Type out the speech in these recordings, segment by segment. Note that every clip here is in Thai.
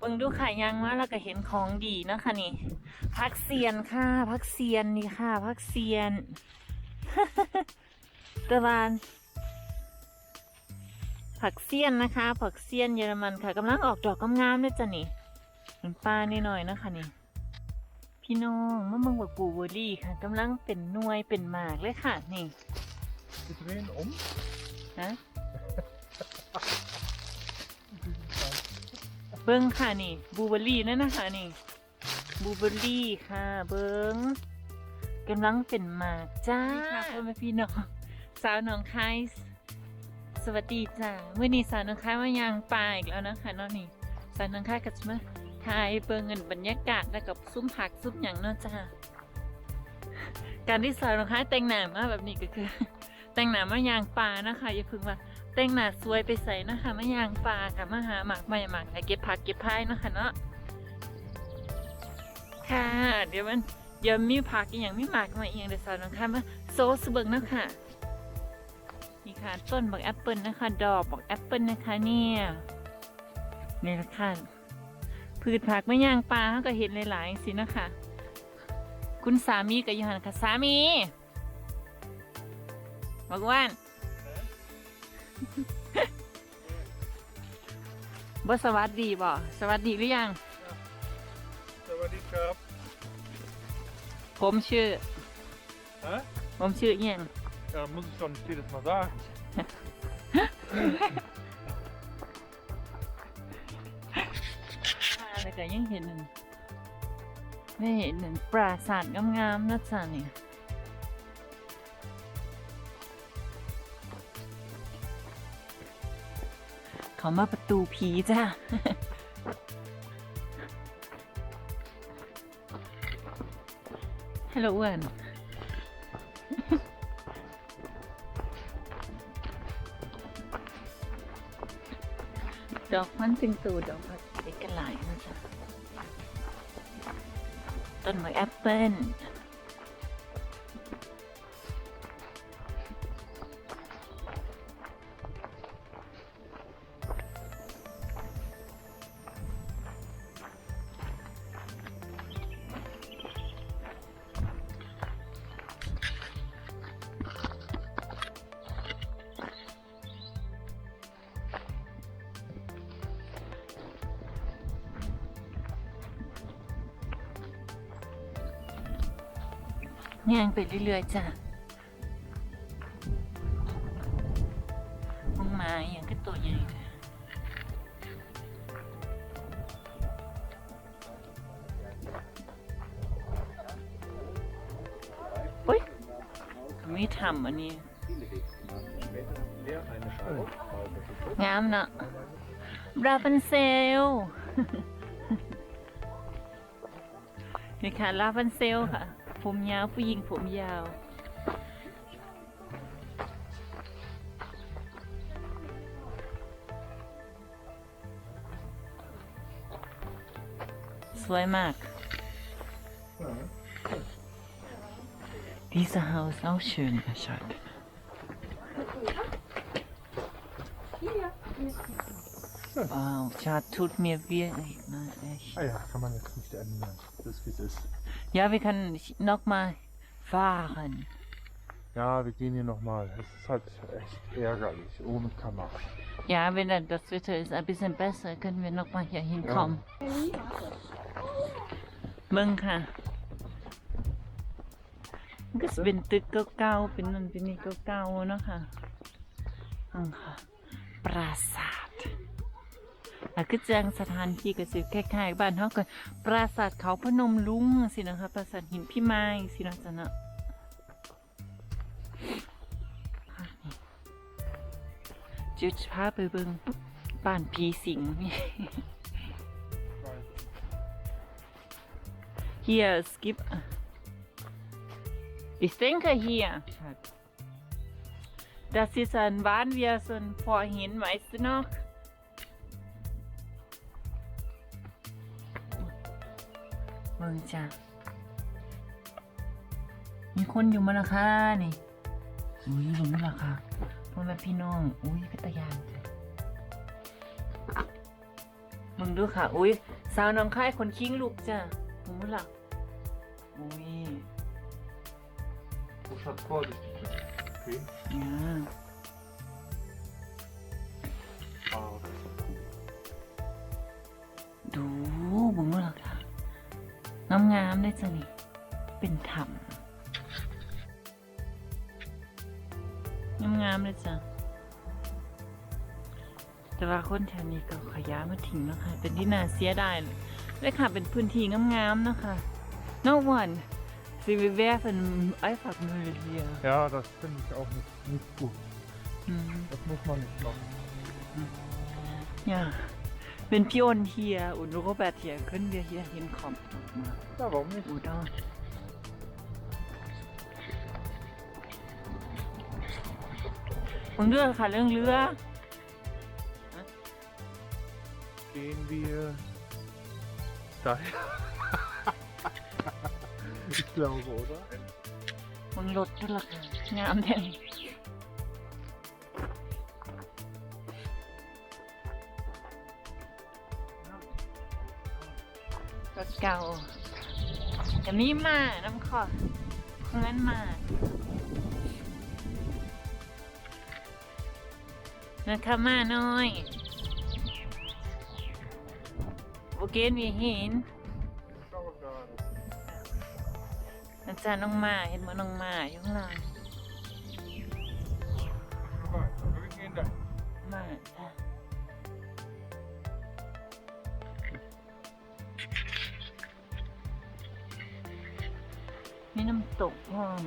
เบิ่งดูค่ะยังมาแล้วก็เห็นของดีเนาะคะนี่พักเซียนค่ะพักเซียนนี่ค่ะพักเซียนตะวันผักเซียนนะคะ ผักเซียนเยอรมันค่ะกำลังออกดอกงามๆเลยจ้ะนี่เห็นปลานี่หน่อยนะคะนี่พี่น้องมะม่วงบักบูเบอร์รี่ค่ะกำลังเป็นหน่วยเป็นหมากเลยค่ะนี่ Wir drehen um. ฮะ เบิ้งค่ะนี่บูเบอรี่นั่นนะคะนี่บูเบอรี่ค่ะ เบิ้งกำลังเป็นหมากจ้าค่ะพ่อแม่พี่น้องสาวหนองคายสวัสดีจ้าเมื่อนี้สาวหนองคายมายางปลาอีกแล้วนะคะเนาะนี่สาวหนองคายก็จะมาถ่ายเบิ้งเงินบรรยากาศแล้วกับซุ้มผักซุ้มอย่างเนาะจ้าการที่สาวหนองคายแต่งหน้ามาแบบนี้ก็คือ แต่งหน้ามายางปลานะคะอย่าเพึ่งว่าแต่งหน้าสวยไปใส่นะคะมะยางปลาค่ะมาหาหมากใหม่หมากไหนเก็บผักเก็บพายนะคะเนาะค่ะ เดี๋ยวมันเดี๋ยวมีผักอีกอย่างมีหมากมาอีกอย่างเดี๋ยวสอนน้องค่ะมาโซสเบิงเนะคะนี่ค่ะต้นบักแอปเปิลนะคะ ดอกบักแอปเปิลนะคะเนี่ยนี่ละค่ะพืชผักมะยางปลาเขาก็เห็นหลายๆสินะคะ คุณสามีกับยูฮันค่ะสามี บอกว่านบ่สวัสดีบ่สวัสดีหรือยัง Sawadee krab. ผมชื่อ Hä? ผมชื่ออิหยัง Ja, muss ich doch nicht jedes Mal sagen. ค่ะแล้วก็ยังเห็นหนึ่งไม่เห็นหนึ่งปราสาทงามๆนะจ๊ะนี่ เขามาประตูผีจ้าฮัลโหลอ้วนดอกมันเป็นตูดอกมันเล็กกันหลายนะจ๊ะต้นไม้แอปเปิ้ล ย่างไปเรื่อยๆจ้ะมึงมาอย่างก็ตัวใหญ่เลยเฮ้ยไม่ทำอันนี้ งามเนาะราพันเซลนี่ค่ะลาพันเซลค่ะ ผมยาวผู้หญิงผมยาว สวยมาก Dieser Haus auch schön, Herr Schott. Wow, Schatz, tut mir wirklich leid, echt. Ah ja, kann man jetzt nicht ändern. Das ist wie es ist. Ja, wir können noch mal fahren. Ja, wir gehen hier nochmal. Es ist halt echt ärgerlich, ohne Kamera. Ja, wenn dann das Wetter ist ein bisschen besser, können wir noch mal hier hinkommen. เบิ่งค่ะมันก็จะเป็นตึกเก่าๆเป็นนั่นเป็นนี่เก่าๆเนาะค่ะอังค่ะ ปราสาท ท แล้วก็จังสถานที่ก็สิคล้ายๆบ้านเฮาก็ปราสาทเขาพนมลุงสินะคะปราสาทหินพี่ไม้สินะจ๊ะเนาะจุดพาไปเบิ่งบ้านผีสิงนี่ Hier, es gibt. Ich denke hier. Das ist ein, waren wir so ein vorhin, weißt du noch? M ึงจ้ะมีคนอยู่มาและค่ะนี่อุ้ยลงมาและค่ะพ่อแม่พี่น้องอุ้ยพิตยานจ้ะมึงดูค่ะ อุ้ยสาวน้องค่ายคนคิงลูกจ้ะมึงรู้หลักอุ้ย Fortsatt kvar lite. Okej. เงามๆได้จ้ะนี่เป็นธรรมงามๆเลยจ้ะแต่ว่าคนแถวนี้ก็ขยะมาทิ้งแล้วค่ะเป็นที่น่าเสียดายเลยค่ะ เป็นพื้นที่งามๆนะคะ No one Sie bewerfen einfach Müll hier. Ja, das finde ich auch nicht, nicht gut. อืม Das muss man nicht machen. Ja. Wenn Pion hier und Robert hier, können wir hier hinkommen. nochmal. Ja, warum nicht? Oder? Und รือค่ะเรื่องเรือ Gehen wir dahin? ich glaube, oder? มึงรถด้ว รถเก่าอันนี้มาน้ำขอเพื่อนมานะคะมาน่อยโอเคมีห็นอาจารย์น้องมาเห็นมาน้องมาอยู่ข้างล่างมาจ้ะ มีน้ำตกพร้อม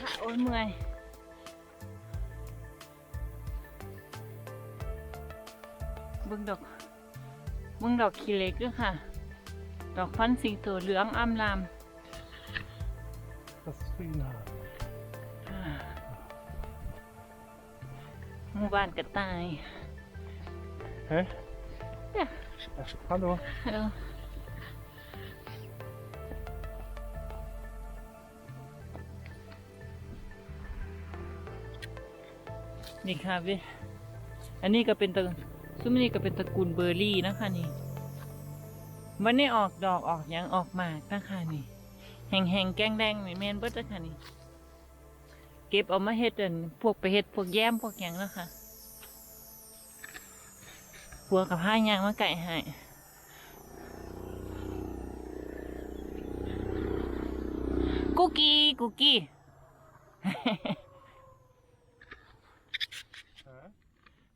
ค่ะโอ้ยเมื่อยเบิ่งดอกเบิ่งดอกขี้เล็กด้วยค่ะ ดอกฟันสิงโตเหลืองอำลาม Das ist Frieden. หมู่บ้านกระต่าย Hä? Ja. Ja, Hallo. เออนี่ค่ะเวยอันนี้ก็เป็นตระซุ้มนี่ก็เป็นตระกูลเบอร์รี่นะคะนี่ มันได้ออกดอกออกหยังออกหมากนะคะนี่ แห้งๆแกงแดงนี่แมนเบิดนะคะนี่ เก็บเอามาเฮ็ดอันพวกไปเฮ็ดพวกแย้มพวกหยังนะคะพัวกับผ้ายางมาไก่ให้กุกกี้กุกกี้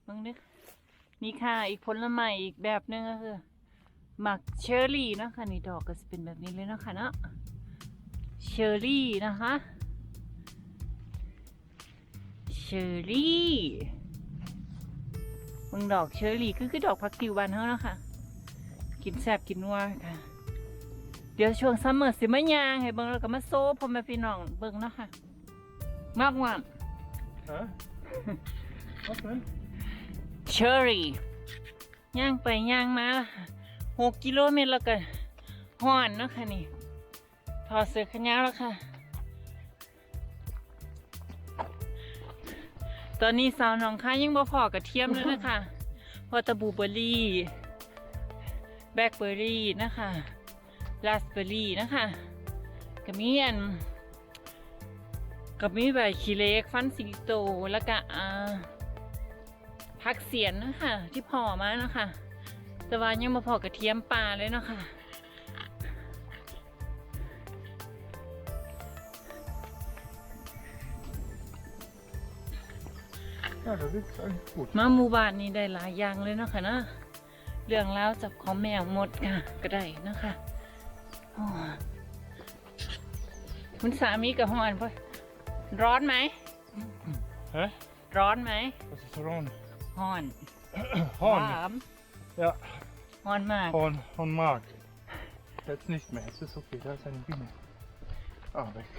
มึงนึกนี่ค่ะ อีกผลไม้อีกแบบหนึงก็คือหมักเชอร์รี่นะคะนี่ดอกก็จะเป็นแบบนี้เลยนะคะเนาะเชอร์รี่นะคะ เชอร์รี่มึงดอกเชอร์รี่คือคือดอกพักติวบานเฮาเนาะค่ะ กินแซ่บกินนัวค่ะ เดี๋ยวช่วงซัมเมอร์สิมายางให้เบิ่งแล้วก็มาโซ่พ่อแม่พี่น้องเบิ่งเนาะค่ะ มากว่า Hä? Was denn? เชอรี่ย่างไปย่างมาหกกิโลเมตรแล้วก็ห่อนเนาะค่ะนี่ถอดเสื้อแขนยาวแล้วค่ะ ตอนนี้สาวหนองค้ายยังบ่พอกระเทียมเลยนะคะพอตะบูเบอร์รี่ แบล็คเบอร์รี่นะคะราสเบอร์รี่นะคะก็มีอันก็มีใบขี้เล็กฟันสิงโตแล้วก็อ่าผักเสียนนะคะที่พอมานะคะแต่ว่ายังมาพอกระเทียมปลาเลยเนาะค่ะ Ja, das ist eigentlich gut. มาหมู่บ้านนี้ได้หลายอย่างเลยเนาะค่ะเนาะเรื่องแล้วจับของแมวหมดค่ะก็ได้เนาะคะโอ้คุณสามีกับฮอนพอร้อนไหม Hä? ร้อนไหม Was ist Ron? ฮอน Horn. ถาม Ja, ฮอนมาก Horn, Horn mag. Jetzt nicht mehr. Es ist okay, da ist eine Biene. Ah, weg.